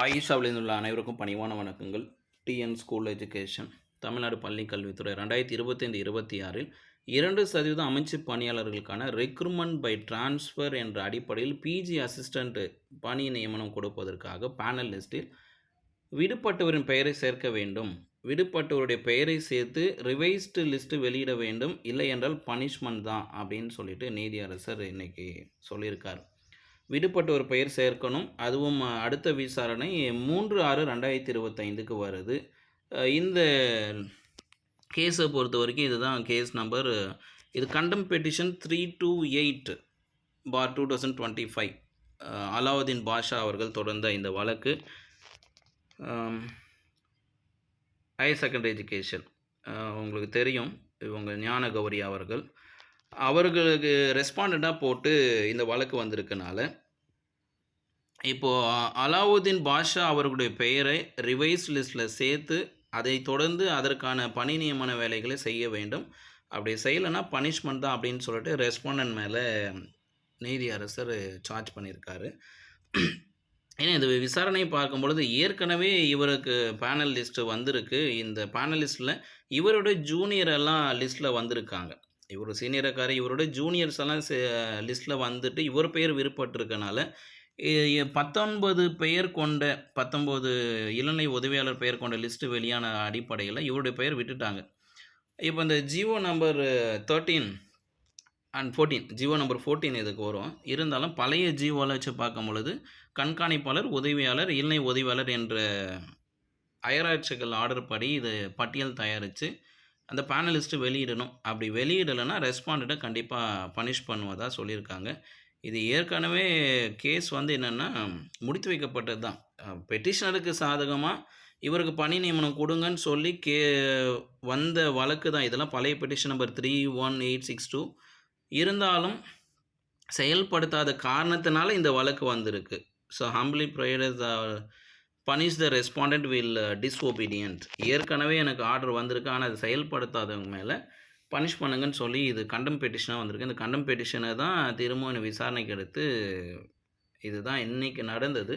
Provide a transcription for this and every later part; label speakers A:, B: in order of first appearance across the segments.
A: ஆயிஷாவில் உள்ள அனைவருக்கும் பணிவான வணக்கங்கள். டிஎன் ஸ்கூல் எஜுகேஷன் தமிழ்நாடு பள்ளி கல்வித்துறை ரெண்டாயிரத்தி இருபத்தைந்து இருபத்தி ஆறில் இரண்டு சதவீத அமைச்சு பணியாளர்களுக்கான ரெக்ரூட்மெண்ட் பை டிரான்ஸ்ஃபர் என்ற அடிப்படையில் பிஜி அசிஸ்டண்ட் பணி நியமனம் கொடுப்பதற்காக பேனல் லிஸ்டில் விடுபட்டவரின் பெயரை சேர்க்க வேண்டும். விடுபட்டவருடைய பெயரை சேர்த்து ரிவைஸ்டு லிஸ்ட்டு வெளியிட வேண்டும். இல்லை என்றால் பனிஷ்மெண்ட் தான் அப்படின்னு சொல்லிட்டு நீதியரசர் இன்னைக்கு சொல்லியிருக்கார். விடுபட்ட ஒரு பெயர் சேர்க்கணும். அதுவும் அடுத்த விசாரணை மூன்று ஆறு ரெண்டாயிரத்தி இருபத்தைந்துக்கு வருது. இந்த கேஸை பொறுத்த வரைக்கும் இதுதான் கேஸ் நம்பர். இது contempt petition three two eight four two thousand twenty five. Alauddin Basha அவர்கள் தொடர்ந்த இந்த வழக்கு. Higher secondary education. உங்களுக்கு தெரியும் இவங்க ஞான கௌரி அவர்கள். அவர்களுக்கு ரெஸ்பாண்டண்ட்டாக போட்டு இந்த வழக்கு வந்திருக்கனால இப்போது அலாவுதீன் பாஷா அவர்களுடைய பெயரை ரிவைஸ் லிஸ்ட்டில் சேர்த்து அதை தொடர்ந்து அதற்கான பணி நியமன வேலைகளை செய்ய வேண்டும். அப்படி செய்யலைன்னா பனிஷ்மெண்ட் தான் அப்படின்னு சொல்லிட்டு ரெஸ்பாண்டன்ட் மேலே நீதி அரசர் சார்ஜ் பண்ணியிருக்காரு. ஏன்னா இந்த விசாரணையை பார்க்கும் பொழுது ஏற்கனவே இவருக்கு பேனல் லிஸ்ட்டு வந்திருக்கு. இந்த பேனல் லிஸ்ட்டில் இவருடைய ஜூனியர் எல்லாம் லிஸ்ட்டில் வந்திருக்காங்க. இவர் சீனியரக்கார இவரோட ஜூனியர்ஸ் எல்லாம் லிஸ்ட்டில் வந்துட்டு இவர் பெயர் விருப்பப்பட்டிருக்கனால பத்தொன்பது பெயர் கொண்ட பத்தொம்போது இளநிலை உதவியாளர் பெயர் கொண்ட லிஸ்ட்டு வெளியான அடிப்படையில் இவருடைய பெயர் விட்டுட்டாங்க. இப்போ இந்த Jio number thirteen and fourteen Jio number fourteen இதுக்கு வரும். இருந்தாலும் பழைய ஜியோவில் வச்சு பார்க்கும் பொழுது கண்காணிப்பாளர் உதவியாளர் இளநிலை உதவியாளர் என்ற அயராட்சிகள் ஆர்டர் படி இது பட்டியல் தயாரித்து அந்த பேனலிஸ்ட்டு வெளியிடணும். அப்படி வெளியிடலைன்னா ரெஸ்பாண்டை கண்டிப்பாக பனிஷ் பண்ணுவதா சொல்லியிருக்காங்க. இது ஏற்கனவே கேஸ் வந்து என்னென்னா முடித்து வைக்கப்பட்டது தான். பெட்டிஷனருக்கு சாதகமாக இவருக்கு பணி நியமனம் கொடுங்கன்னு சொல்லி கே வந்த வழக்கு தான். இதெல்லாம் பழைய petition number three one eight six two இருந்தாலும் செயல்படுத்தாத காரணத்தினால இந்த வழக்கு வந்திருக்கு. So humbly prayers punish the respondent will disobedient ஏற்கனவே எனக்கு ஆர்டர் வந்திருக்கு ஆனால் அது செயல்படுத்தாதவங்க மேலே பனிஷ் பண்ணுங்கன்னு சொல்லி இது கண்டம் பெட்டிஷனாக வந்திருக்கு. இந்த கண்டம் பெட்டிஷனை தான் திரும்ப விசாரணைக்கு எடுத்து இதுதான் இன்றைக்கி நடந்தது.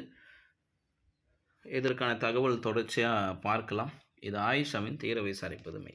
A: இதற்கான தகவல் தொடர்ச்சியாக பார்க்கலாம். இது ஆயிஷாவின் தீர விசாரிப்பதுமை